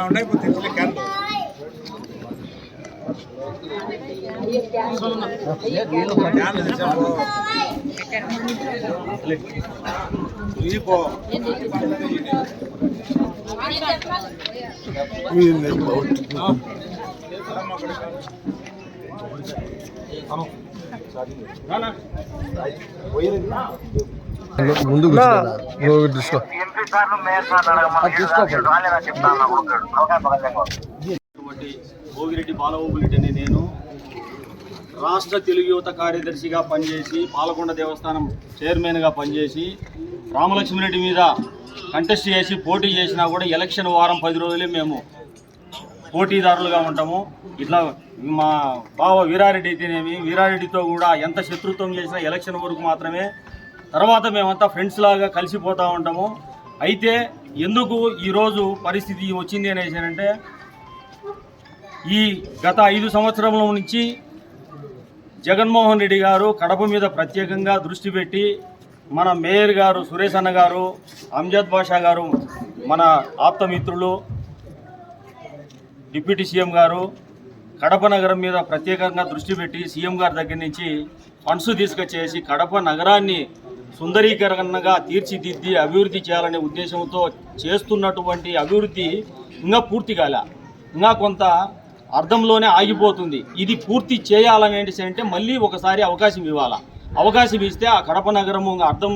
ఉన్నాయి తెచ్చిన క్యాన్లు క్యాన్లు తెచ్చాము ఇది పో తీసుకో ఉన్నటువంటి భోగిరెడ్డి బాలబాబురెడ్డి అని నేను రాష్ట్ర తెలుగు యువత కార్యదర్శిగా పనిచేసి పాలకొండ దేవస్థానం చైర్మన్గా పనిచేసి రామలక్ష్మిరెడ్డి మీద కంటెస్ట్ చేసి పోటీ చేసినా కూడా ఎలక్షన్ వారం పది రోజులే మేము పోటీదారులుగా ఉంటాము. ఇట్లా మా బావ వీరారెడ్డి అయితేనేమి వీరారెడ్డితో కూడా ఎంత శత్రుత్వం చేసినా ఎలక్షన్ వరకు మాత్రమే. తర్వాత మేమంతా ఫ్రెండ్స్ లాగా కలిసిపోతూ ఉంటాము. అయితే ఎందుకు ఈరోజు పరిస్థితి వచ్చింది అనేసి ఈ గత ఐదు సంవత్సరముల నుంచి జగన్మోహన్ రెడ్డి గారు కడప మీద ప్రత్యేకంగా దృష్టి పెట్టి మన మేయర్ గారు సురేష్ అన్న గారు అంజద్ బాషా గారు మన ఆప్తమిత్రులు డిప్యూటీ సీఎం గారు కడప నగరం మీద ప్రత్యేకంగా దృష్టి పెట్టి సీఎం గారి దగ్గర నుంచి ఫండ్స్ తీసుకొచ్చేసి కడప నగరాన్ని సుందరీకరణగా తీర్చిదిద్ది అభివృద్ధి చేయాలనే ఉద్దేశంతో చేస్తున్నటువంటి అభివృద్ధి ఇంకా పూర్తి కాలే. ఇంకా కొంత అర్థంలోనే ఆగిపోతుంది. ఇది పూర్తి చేయాలనేసి అంటే మళ్ళీ ఒకసారి అవకాశం ఇవ్వాలా. అవకాశం ఇస్తే ఆ కడప నగరము అర్థం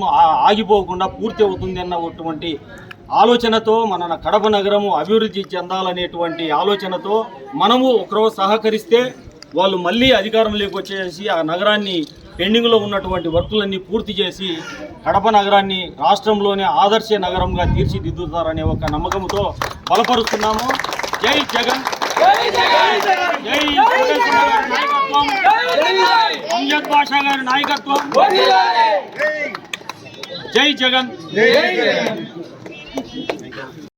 ఆగిపోకుండా పూర్తి అవుతుంది అన్నటువంటి ఆలోచనతో మన కడప నగరము అభివృద్ధి చెందాలనేటువంటి ఆలోచనతో మనము ఒకరోజు సహకరిస్తే వాళ్ళు మళ్ళీ అధికారంలోకి వచ్చేసి ఆ నగరాన్ని పెండింగ్లో ఉన్నటువంటి వర్కులన్నీ పూర్తి చేసి కడప నగరాన్ని రాష్ట్రంలోనే ఆదర్శ నగరంగా తీర్చిదిద్దుతారనే ఒక నమ్మకంతో బలపరుస్తున్నాము. జై జగన్. జై నాయకత్వం. అంజద్ బాషా గారి నాయకత్వం. జై జగన్.